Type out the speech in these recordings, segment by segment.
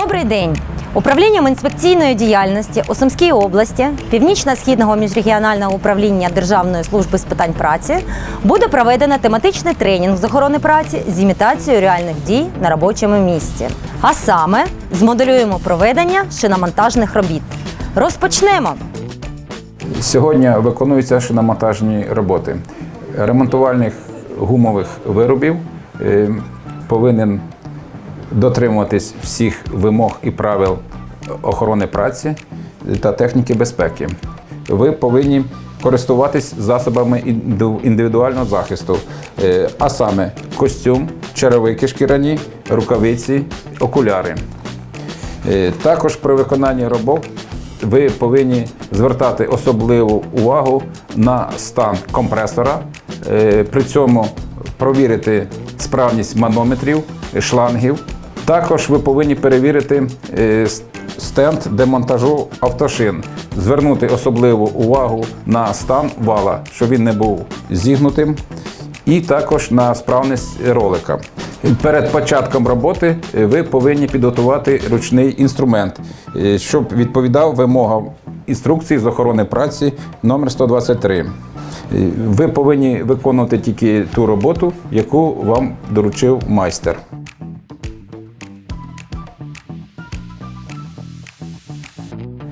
Добрий день! Управлінням інспекційної діяльності у Сумській області Північно-східного міжрегіонального управління Державної служби з питань праці буде проведено тематичний тренінг з охорони праці з імітацією реальних дій на робочому місці. А саме змоделюємо проведення шиномонтажних робіт. Розпочнемо! Сьогодні виконуються шиномонтажні роботи. Ремонтувальних гумових виробів е, повинен дотримуватись всіх вимог і правил охорони праці та техніки безпеки. Ви повинні користуватись засобами індивідуального захисту, е, а саме костюм, черевики шкіряні, рукавиці, окуляри. Е, Також при виконанні робот ви повинні звертати особливу увагу на стан компресора, е, при цьому провірити справність манометрів, шлангів. Також ви повинні перевірити е, стенд демонтажу автошин, звернути особливу увагу на стан вала, щоб він не був зігнутим, і також на справність ролика. Перед початком роботи е, ви повинні підготувати ручний інструмент, е, щоб відповідав вимогам інструкції з охорони праці номер 123. Е, Ви повинні виконувати тільки ту роботу, яку вам доручив майстер.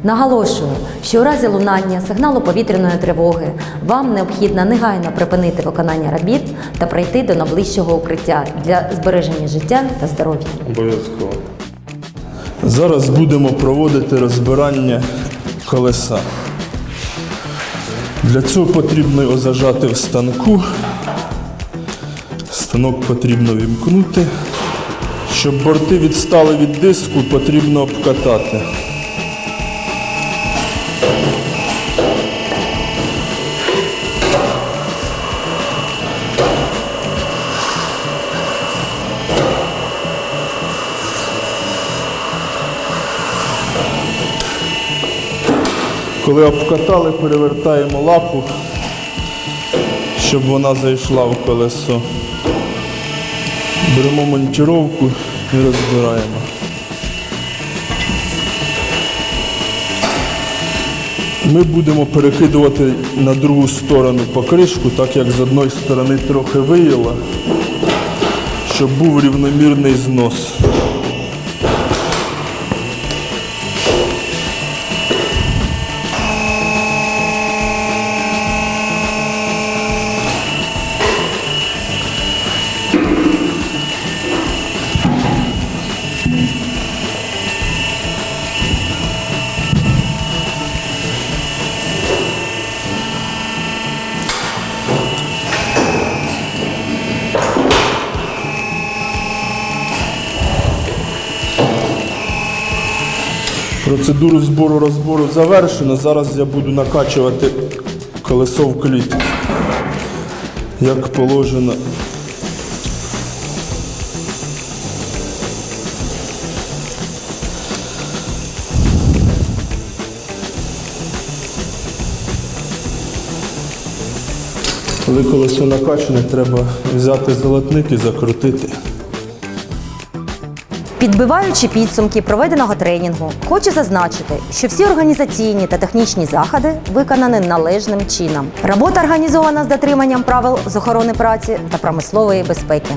Наголошую, що у разі лунання сигналу повітряної тривоги вам необхідно негайно припинити виконання робіт та прийти до найближчого укриття для збереження життя та здоров'я. Обов'язково. Зараз будемо проводити розбирання колеса. Для цього потрібно його зажати в станку. Станок потрібно вімкнути. Щоб борти відстали від диску, потрібно обкатати. Коли обкатали, перевертаємо лапу, щоб вона зайшла в колесо. Беремо монтіровку і розбираємо. Ми будемо перекидувати на другу сторону покришку, так як з одної сторони трохи виїла, щоб був рівномірний знос. Процедуру збору розбору завершено. Зараз я буду накачувати колесо в клітку. Як положено. Коли колесо накачане, треба взяти золотник і закрутити. Підбиваючи підсумки проведеного тренінгу, хочу зазначити, що всі організаційні та технічні заходи виконані належним чином. Робота організована з дотриманням правил з охорони праці та промислової безпеки.